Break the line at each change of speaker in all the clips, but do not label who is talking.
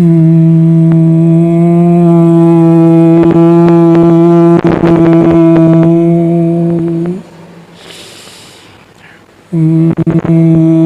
嗯。嗯。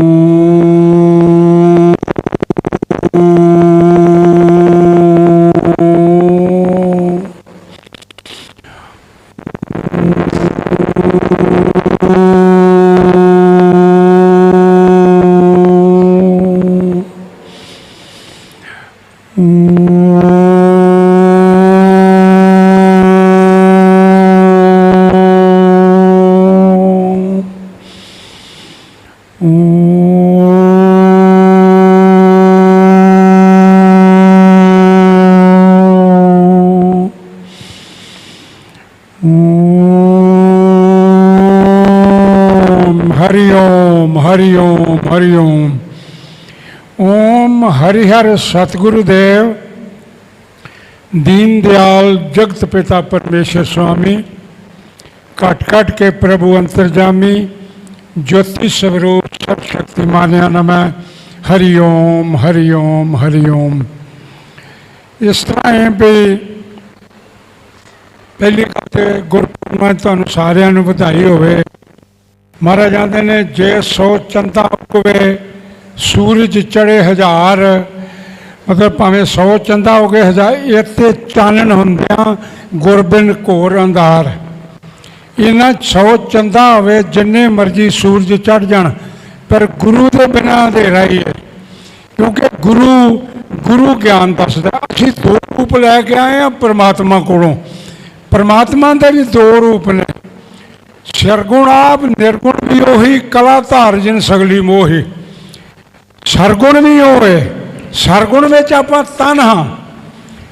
ਹਰੀ ਓਮ ਹਰੀ ਓਮ ਹਰੀ ਓਮ ਓਮ ਹਰਿ ਹਰਿ ਸਤਿਗੁਰੂ ਦੇਵ दीन दयाल जगत पिता परमेश्वर स्वामी कट कट के प्रभु अंतर्जामी ज्योति स्वरूप सब शक्तिमान्या नमः हरि ओम हरि ओम हरि ओम ਇਸ ਤਰ੍ਹਾਂ ਹੈ ਵੀ ਪਹਿਲੀ ਗੱਲ ਤੇ ਗੁਰਪੁਰਬ ਮੈਂ ਤੁਹਾਨੂੰ ਸਾਰਿਆਂ ਨੂੰ ਵਧਾਈ ਹੋਵੇ ਮਹਾਰਾਜ ਆਂਦੇ ਨੇ, ਜੇ ਸੋ ਚੰਦਾ ਹੋਵੇ ਸੂਰਜ ਚੜੇ ਹਜ਼ਾਰ। ਮਤਲਬ ਭਾਵੇਂ 100 ਚੰਦਾ ਹੋ ਗਏ ਹਜ਼ਾਰ, ਇੱਥੇ ਚਾਨਣ ਹੁੰਦਿਆਂ ਗੁਰਬਿੰਦ ਘੋਰ ਅੰਧਾਰ। ਇਹਨਾਂ 100 ਚੰਦਾ ਹੋਵੇ, ਜਿੰਨੇ ਮਰਜ਼ੀ ਸੂਰਜ ਚੜ ਜਾਣ, ਪਰ ਗੁਰੂ ਦੇ ਬਿਨਾਂ ਅੰਧੇਰਾ ਹੀ ਹੈ। ਕਿਉਂਕਿ ਗੁਰੂ ਗੁਰੂ ਗਿਆਨ ਦੱਸਦਾ, ਅਸੀਂ ਦੋ ਰੂਪ ਲੈ ਕੇ ਆਏ ਆ ਪ੍ਰਮਾਤਮਾ ਕੋਲੋਂ। ਪ੍ਰਮਾਤਮਾ ਦੇ ਵੀ ਦੋ ਰੂਪ ਨੇ। ਸਰਗੁਣ ਆਪ, ਨਿਰਗੁਣ ਵੀ ਉਹੀ, ਕਲਾ ਧਾਰ ਜਿਨ ਸਗਲੀ ਮੋਹੀ। ਸਰਗੁਣ ਵੀ ਉਹ ਹੈ ਸਰਗੁਣ ਵਿੱਚ ਆਪਾਂ ਤਨ ਹਾਂ,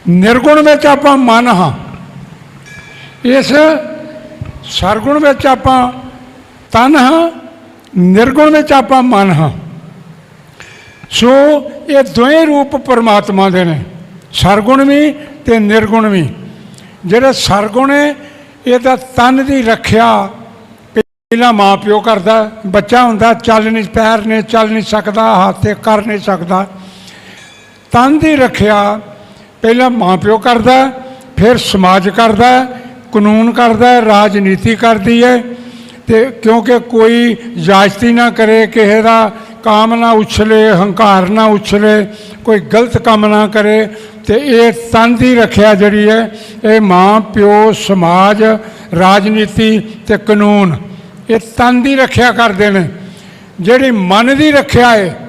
ਨਿਰਗੁਣ ਵਿੱਚ ਆਪਾਂ ਮਨ ਹਾਂ। ਇਸ ਸਰਗੁਣ ਵਿੱਚ ਆਪਾਂ ਤਨ ਹਾਂ, ਨਿਰਗੁਣ ਵਿੱਚ ਆਪਾਂ ਮਨ ਹਾਂ। ਸੋ ਇਹ ਦੋਵੇਂ ਰੂਪ ਪਰਮਾਤਮਾ ਦੇ ਨੇ, ਸਰਗੁਣ ਵੀ ਤੇ ਨਿਰਗੁਣ ਵੀ। ਜਿਹੜੇ ਸਰਗੁਣ ਹੈ ਇਹਦਾ ਤਨ ਦੀ ਰੱਖਿਆ ਪਹਿਲਾਂ ਮਾਂ ਪਿਓ ਕਰਦਾ, ਬੱਚਾ ਹੁੰਦਾ, ਚੱਲ ਨਹੀਂ, ਪੈਰ ਨਹੀਂ, ਚੱਲ ਨਹੀਂ ਸਕਦਾ, ਹੱਥ ਤੇ ਕਰ ਨਹੀਂ ਸਕਦਾ। ਤਨ ਦੀ ਰੱਖਿਆ ਪਹਿਲਾਂ ਮਾਂ ਪਿਓ ਕਰਦਾ, ਫਿਰ ਸਮਾਜ ਕਰਦਾ, ਕਾਨੂੰਨ ਕਰਦਾ, ਰਾਜਨੀਤੀ ਕਰਦੀ ਹੈ। ਤੇ ਕਿਉਂਕਿ ਕੋਈ ਜਾਇਜ਼ਤੀ ਨਾ ਕਰੇ, ਕਿਸੇ ਦਾ ਕਾਮ ਨਾ ਉਛਲੇ, ਹੰਕਾਰ ਨਾ ਉਛਲੇ, ਕੋਈ ਗਲਤ ਕੰਮ ਨਾ ਕਰੇ, ਤੇ ਇਹ ਤਨ ਦੀ ਰੱਖਿਆ ਜਿਹੜੀ ਹੈ, ਇਹ ਮਾਂ, ਪਿਓ, ਸਮਾਜ, ਰਾਜਨੀਤੀ ਤੇ ਕਾਨੂੰਨ। ਇਹ ਤਨ ਦੀ ਰੱਖਿਆ ਕਰਦੇ ਨੇ। ਜਿਹੜੀ ਮਨ ਦੀ ਰੱਖਿਆ ਹੈ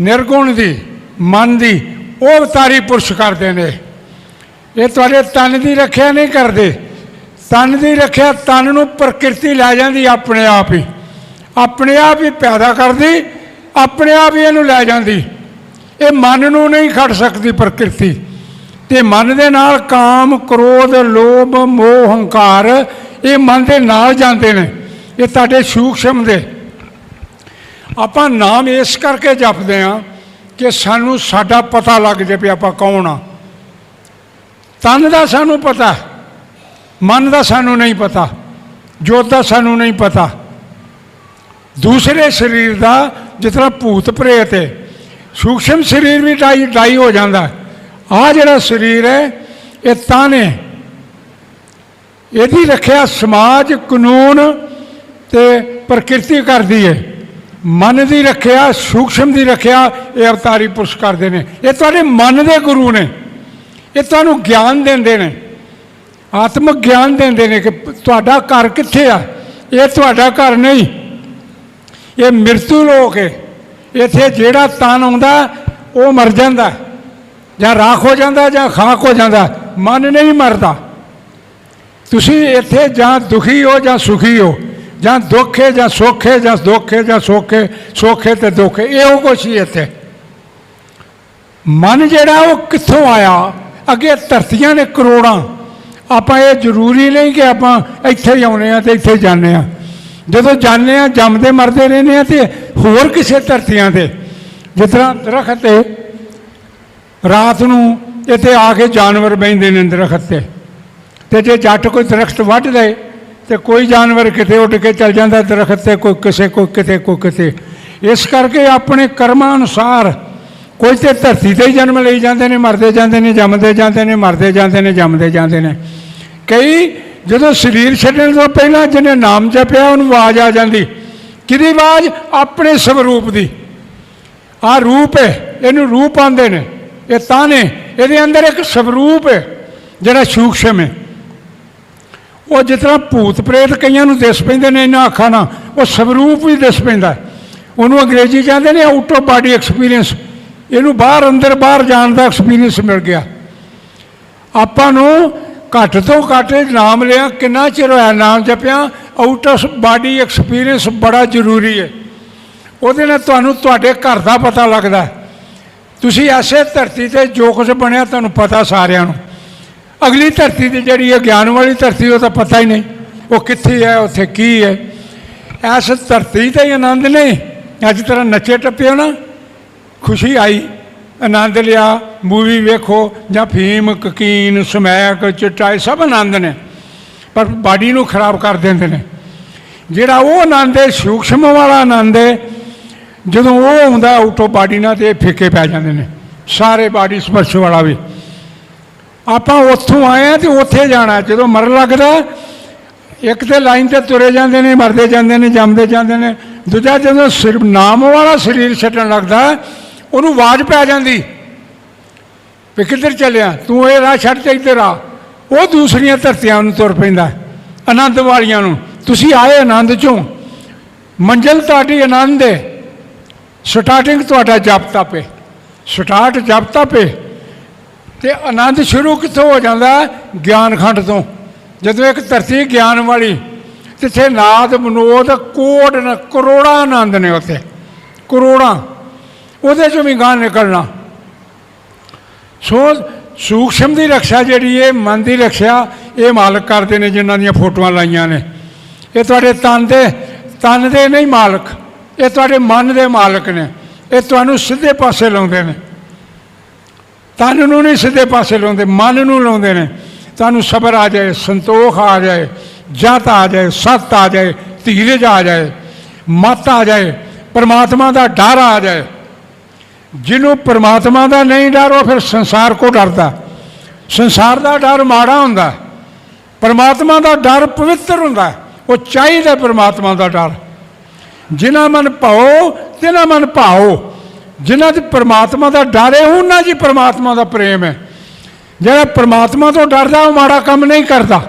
ਨਿਰਗੁਣ ਦੀ, ਮਨ ਦੀ, ਉਹ ਅਵਤਾਰੀ ਪੁਰਸ਼ ਕਰਦੇ ਨੇ। ਇਹ ਤੁਹਾਡੇ ਤਨ ਦੀ ਰੱਖਿਆ ਨਹੀਂ ਕਰਦੇ। ਤਨ ਦੀ ਰੱਖਿਆ ਤਨ ਨੂੰ ਪ੍ਰਕਿਰਤੀ ਲੈ ਜਾਂਦੀ ਆਪਣੇ ਆਪ ਹੀ। ਆਪਣੇ ਆਪ ਹੀ ਪੈਦਾ ਕਰਦੀ, ਆਪਣੇ ਆਪ ਹੀ ਇਹਨੂੰ ਲੈ ਜਾਂਦੀ। ਇਹ ਮਨ ਨੂੰ ਨਹੀਂ ਖੜ ਸਕਦੀ ਪ੍ਰਕਿਰਤੀ। ਤੇ ਮਨ ਦੇ ਨਾਲ ਕਾਮ, ਕ੍ਰੋਧ, ਲੋਭ, ਮੋਹ, ਹੰਕਾਰ, ਇਹ ਮਨ ਦੇ ਨਾਲ ਜਾਂਦੇ ਨੇ। ਇਹ ਤੁਹਾਡੇ ਸੂਖਸ਼ਮ ਦੇ। ਆਪਾਂ ਨਾਮ ਇਸ ਕਰਕੇ ਜਪਦੇ ਆ ਕਿ ਸਾਨੂੰ ਸਾਡਾ ਪਤਾ ਲੱਗ ਜੇ ਵੀ ਆਪਾਂ ਕੌਣ ਆ। ਤਨ ਦਾ ਸਾਨੂੰ ਪਤਾ, ਮਨ ਦਾ ਸਾਨੂੰ ਨਹੀਂ ਪਤਾ, ਜੋਤ ਦਾ ਸਾਨੂੰ ਨਹੀਂ ਪਤਾ। ਦੂਸਰੇ ਸਰੀਰ ਦਾ ਜਿਸ ਤਰ੍ਹਾਂ ਭੂਤ ਪ੍ਰੇਤ ਹੈ, ਸੂਖਸ਼ਮ ਸਰੀਰ ਵੀ ਡਾਈ ਡਾਈ ਹੋ ਜਾਂਦਾ। ਆ ਜਿਹੜਾ ਸਰੀਰ ਹੈ, ਇਹ ਤਨ ਹੈ। ਇਹਦੀ ਰੱਖਿਆ ਸਮਾਜ ਕਾਨੂੰਨ ਤੇ ਪ੍ਰਕਿਰਤੀ ਕਰਦੀ ਹੈ ਮਨ ਦੀ ਰੱਖਿਆ, ਸੂਖਸ਼ਮ ਦੀ ਰੱਖਿਆ ਇਹ ਅਵਤਾਰੀ ਪੁਰਸ਼ ਕਰਦੇ ਨੇ। ਇਹ ਤੁਹਾਡੇ ਮਨ ਦੇ ਗੁਰੂ ਨੇ। ਇਹ ਤੁਹਾਨੂੰ ਗਿਆਨ ਦਿੰਦੇ ਨੇ। ਆਤਮਿਕ ਗਿਆਨ ਦਿੰਦੇ ਨੇ ਕਿ ਤੁਹਾਡਾ ਘਰ ਕਿੱਥੇ ਆ? ਇਹ ਤੁਹਾਡਾ ਘਰ ਨਹੀਂ। ਇਹ ਮਿਰਤੂ ਲੋਕ ਹੈ ਇੱਥੇ ਜਿਹੜਾ ਤਨ ਆਉਂਦਾ, ਉਹ ਮਰ ਜਾਂਦਾ। ਜਾਂ ਰਾਖ ਹੋ ਜਾਂਦਾ, ਜਾਂ ਖਾਕ ਹੋ ਜਾਂਦਾ। ਮਨ ਨਹੀਂ ਮਰਦਾ। ਤੁਸੀਂ ਇੱਥੇ ਜਾਂ ਦੁਖੀ ਹੋ ਜਾਂ ਸੁਖੀ ਹੋ। ਜਾਂ ਦੁੱਖ ਜਾਂ ਸੁੱਖ ਜਾਂ ਦੁੱਖ ਜਾਂ ਸੁੱਖ ਹੈ, ਸੁੱਖ ਤੇ ਦੁੱਖ ਹੈ, ਇਹੋ ਕੁਛ ਹੀ ਇੱਥੇ। ਮਨ ਜਿਹੜਾ ਉਹ ਕਿੱਥੋਂ ਆਇਆ? ਅੱਗੇ ਧਰਤੀਆਂ ਨੇ ਕਰੋੜਾਂ। ਆਪਾਂ ਇਹ ਜ਼ਰੂਰੀ ਨਹੀਂ ਕਿ ਆਪਾਂ ਇੱਥੇ ਹੀ ਆਉਨੇ ਆ ਤੇ ਇੱਥੇ ਜਾਂਦੇ ਆ। ਜਦੋਂ ਜਾਂਦੇ ਆ, ਜੰਮਦੇ ਮਰਦੇ ਰਹਿੰਦੇ ਆ ਤੇ ਹੋਰ ਕਿਸੇ ਧਰਤੀਆਂ ਤੇ। ਜਿਸ ਤਰ੍ਹਾਂ ਦਰਖਤ 'ਤੇ ਰਾਤ ਨੂੰ ਇੱਥੇ ਆ ਕੇ ਜਾਨਵਰ ਬੈਂਦੇ ਨੇ ਦਰਖਤ ਤੇ। ਤੇ ਜੇ ਜੱਟ ਕੋਈ ਦਰਖਤ ਵੱਢ ਲਏ ਤੇ ਕੋਈ ਜਾਨਵਰ ਕਿਤੇ ਉੱਡ ਕੇ ਚਲ ਜਾਂਦਾ ਦਰਖਤ ਤੇ, ਕੋਈ ਕਿਸੇ, ਕੋਈ ਕਿਤੇ ਕੋਈ ਕਿਤੇ। ਇਸ ਕਰਕੇ ਆਪਣੇ ਕਰਮਾਂ ਅਨੁਸਾਰ ਕੋਈ ਤੇ ਧਰਤੀ ਤੇ ਹੀ ਜਨਮ ਲਈ ਜਾਂਦੇ ਨੇ, ਮਰਦੇ ਜਾਂਦੇ ਨੇ, ਜੰਮਦੇ ਜਾਂਦੇ ਨੇ, ਮਰਦੇ ਜਾਂਦੇ ਨੇ, ਜੰਮਦੇ ਜਾਂਦੇ ਨੇ। ਕਈ ਜਦੋਂ ਸਰੀਰ ਛੱਡਣ ਤੋਂ ਪਹਿਲਾਂ ਜਿਹਨੇ ਨਾਮ ਜਪਿਆ, ਉਹਨੂੰ ਆਵਾਜ਼ ਆ ਜਾਂਦੀ। ਕਿਹਦੀ ਆਵਾਜ਼? ਆਪਣੇ ਸਵਰੂਪ ਦੀ। ਆ ਰੂਪ ਹੈ, ਇਹਨੂੰ ਰੂਪ ਆਂਦੇ ਨੇ। ਇਹ ਤਾਂ ਨੇ ਇਹਦੇ ਅੰਦਰ ਇੱਕ ਸਵਰੂਪ ਹੈ, ਜਿਹੜਾ ਸੂਖਸ਼ਮ ਹੈ। ਉਹ ਜਿਸ ਤਰ੍ਹਾਂ ਭੂਤ ਪ੍ਰੇਤ ਕਈਆਂ ਨੂੰ ਦਿਸ ਪੈਂਦੇ ਨੇ ਇਹਨਾਂ ਅੱਖਾਂ ਨਾਲ, ਉਹ ਸਵਰੂਪ ਵੀ ਦਿਸ ਪੈਂਦਾ ਉਹਨੂੰ ਅੰਗਰੇਜ਼ੀ ਕਹਿੰਦੇ ਨੇ ਆਊਟ ਆਫ ਬਾਡੀ ਐਕਸਪੀਰੀਅੰਸ ਇਹਨੂੰ ਬਾਹਰ, ਅੰਦਰ ਬਾਹਰ ਜਾਣ ਦਾ ਐਕਸਪੀਰੀਅੰਸ ਮਿਲ ਗਿਆ। ਆਪਾਂ ਨੂੰ ਘੱਟ ਤੋਂ ਘੱਟ ਨਾਮ ਲਿਆ, ਕਿੰਨਾ ਚਿਰ ਹੋਇਆ ਨਾਮ ਜਪਿਆ ਆਊਟ ਆਫ ਬਾਡੀ ਐਕਸਪੀਰੀਅੰਸ ਬੜਾ ਜ਼ਰੂਰੀ ਹੈ। ਉਹਦੇ ਨਾਲ ਤੁਹਾਨੂੰ ਤੁਹਾਡੇ ਘਰ ਦਾ ਪਤਾ ਲੱਗਦਾ ਤੁਸੀਂ ਐਸੇ ਧਰਤੀ ਤੇ ਜੋ ਕੁਝ ਬਣਿਆ, ਤੁਹਾਨੂੰ ਪਤਾ ਸਾਰਿਆਂ ਨੂੰ। ਅਗਲੀ ਧਰਤੀ ਦੀ ਜਿਹੜੀ ਹੈ ਗਿਆਨ ਵਾਲੀ ਧਰਤੀ, ਉਹ ਤਾਂ ਪਤਾ ਹੀ ਨਹੀਂ ਉਹ ਕਿੱਥੇ ਹੈ, ਉੱਥੇ ਕੀ ਹੈ। ਐਸ ਧਰਤੀ ਤੇ ਹੀ ਆਨੰਦ ਨਹੀਂ ਅੱਜ ਤਰ੍ਹਾਂ ਨੱਚੇ ਟੱਪਿਓ ਨਾ, ਖੁਸ਼ੀ ਆਈ। ਆਨੰਦ ਲਿਆ ਮੂਵੀ ਵੇਖੋ, ਜਾਂ ਫੀਮ ਕਕੀਨ ਸਮੈਕ ਚਟਾਈ ਸਭ ਆਨੰਦ ਨੇ। ਪਰ ਬਾਡੀ ਨੂੰ ਖਰਾਬ ਕਰ ਦਿੰਦੇ ਨੇ। ਜਿਹੜਾ ਉਹ ਆਨੰਦ ਹੈ, ਸੂਖਸ਼ਮ ਵਾਲਾ ਆਨੰਦ ਹੈ, ਜਦੋਂ ਉਹ ਆਉਂਦਾ ਆਊਟੋ ਬਾਡੀ ਨਾਲ ਤੇ ਇਹ ਫਿੱਕੇ ਪੈ ਜਾਂਦੇ ਨੇ। ਸਾਰੇ ਬਾਡੀ ਸਪਰਸ਼ ਵਾਲਾ ਵੀ। ਆਪਾਂ ਉੱਥੋਂ ਆਏ ਆ ਤੇ ਉੱਥੇ ਜਾਣਾ ਜਦੋਂ ਮਰਨ ਲੱਗਦਾ ਇੱਕ ਤੇ ਲਾਈਨ ਤੇ ਤੁਰੇ ਜਾਂਦੇ ਨੇ, ਮਰਦੇ ਜਾਂਦੇ ਨੇ, ਜੰਮਦੇ ਜਾਂਦੇ ਨੇ। ਦੂਜਾ ਜਦੋਂ ਸਿਰ ਨਾਮ ਵਾਲਾ ਸਰੀਰ ਛੱਡਣ ਲੱਗਦਾ ਉਹਨੂੰ ਆਵਾਜ਼ ਪੈ ਜਾਂਦੀ। ਵੀ ਕਿੱਧਰ ਚੱਲਿਆ? ਤੂੰ ਇਹ ਰਾਹ ਛੱਡ ਤੇ ਇੱਧਰ ਆ। ਉਹ ਦੂਸਰੀਆਂ ਧਰਤੀਆਂ ਨੂੰ ਤੁਰ ਪੈਂਦਾ ਆਨੰਦ ਵਾਲੀਆਂ ਨੂੰ। ਤੁਸੀਂ ਆਏ ਆਨੰਦ ਚੋਂ। ਮੰਜ਼ਲ ਤੁਹਾਡੀ ਆਨੰਦ ਹੈ। ਸਟਾਰਟਿੰਗ ਤੁਹਾਡਾ ਜਪ ਤਪ ਸਟਾਰਟ ਜਪ ਤਪ ਤੇ ਆਨੰਦ ਸ਼ੁਰੂ ਕਿੱਥੋਂ ਹੋ ਜਾਂਦਾ? ਹੈ? ਗਿਆਨ ਖੰਡ ਤੋਂ। ਜਦੋਂ ਇੱਕ ਧਰਤੀ ਗਿਆਨ ਵਾਲੀ ਤਿੱਥੇ ਨਾਦ, ਮਨੋਦ, ਕੋਟ ਨ, ਕਰੋੜਾਂ ਆਨੰਦ ਨੇ ਉੱਥੇ। ਕਰੋੜਾਂ। ਉਹਦੇ ਚੋਂ ਵੀ ਗਾਂ ਨਿਕਲਣਾ। ਸੋ ਸੂਖਸ਼ਮ ਦੀ ਰੱਖਿਆ ਜਿਹੜੀ ਹੈ ਮਨ ਦੀ ਰੱਖਿਆ, ਇਹ ਮਾਲਕ ਕਰਦੇ ਨੇ ਜਿਨ੍ਹਾਂ ਦੀਆਂ ਫੋਟੋਆਂ ਲਾਈਆਂ ਨੇ। ਇਹ ਤੁਹਾਡੇ ਤਨ ਦੇ ਤਨ ਦੇ ਨਹੀਂ ਮਾਲਕ। ਇਹ ਤੁਹਾਡੇ ਮਨ ਦੇ ਮਾਲਕ ਨੇ। ਇਹ ਤੁਹਾਨੂੰ ਸਿੱਧੇ ਪਾਸੇ ਲਾਉਂਦੇ ਨੇ। ਤਨ ਨੂੰ ਨਹੀਂ ਸਿੱਧੇ ਪਾਸੇ ਲਾਉਂਦੇ, ਮਨ ਨੂੰ ਲਾਉਂਦੇ ਨੇ। ਤੁਹਾਨੂੰ ਸਬਰ ਆ ਜਾਏ, ਸੰਤੋਖ ਆ ਜਾਏ, ਜਤ ਆ ਜਾਏ, ਸਤ ਆ ਜਾਏ, ਧੀਰਜ ਆ ਜਾਏ, ਮਤ ਆ ਜਾਏ, ਪਰਮਾਤਮਾ ਦਾ ਡਰ ਆ ਜਾਏ। ਜਿਹਨੂੰ ਪਰਮਾਤਮਾ ਦਾ ਨਹੀਂ ਡਰ, ਉਹ ਫਿਰ ਸੰਸਾਰ ਕੋ ਡਰਦਾ। ਸੰਸਾਰ ਦਾ ਡਰ ਮਾੜਾ ਹੁੰਦਾ। ਪਰਮਾਤਮਾ ਦਾ ਡਰ ਪਵਿੱਤਰ ਹੁੰਦਾ। ਉਹ ਚਾਹੀਦਾ ਪਰਮਾਤਮਾ ਦਾ ਡਰ। ਜਿਨ੍ਹਾਂ ਮਨ ਭਾਓ ਤਿਨਾਂ ਮਨ ਭਾਓ। ਜਿਨ੍ਹਾਂ ਦੇ ਪਰਮਾਤਮਾ ਦਾ ਡਰ ਹੈ, ਉਹਨਾਂ 'ਚ ਪਰਮਾਤਮਾ ਦਾ ਪ੍ਰੇਮ ਹੈ। ਜਿਹੜਾ ਪਰਮਾਤਮਾ ਤੋਂ ਡਰਦਾ, ਉਹ ਮਾੜਾ ਕੰਮ ਨਹੀਂ ਕਰਦਾ।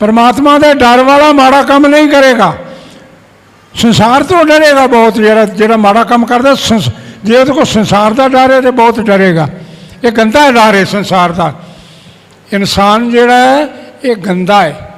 ਪਰਮਾਤਮਾ ਦੇ ਡਰ ਵਾਲਾ ਮਾੜਾ ਕੰਮ ਨਹੀਂ ਕਰੇਗਾ। ਸੰਸਾਰ ਤੋਂ ਡਰੇਗਾ ਬਹੁਤ, ਜਿਹੜਾ ਜਿਹੜਾ ਮਾੜਾ ਕੰਮ ਕਰਦਾ, ਸੰਸ- ਜੇ ਉਹਦੇ ਕੋਲ ਸੰਸਾਰ ਦਾ ਡਰ ਹੈ, ਤੇ ਬਹੁਤ ਡਰੇਗਾ। ਇਹ ਗੰਦਾ ਡਰ ਹੈ ਸੰਸਾਰ ਦਾ। ਇਨਸਾਨ ਜਿਹੜਾ ਹੈ, ਇਹ ਗੰਦਾ ਹੈ।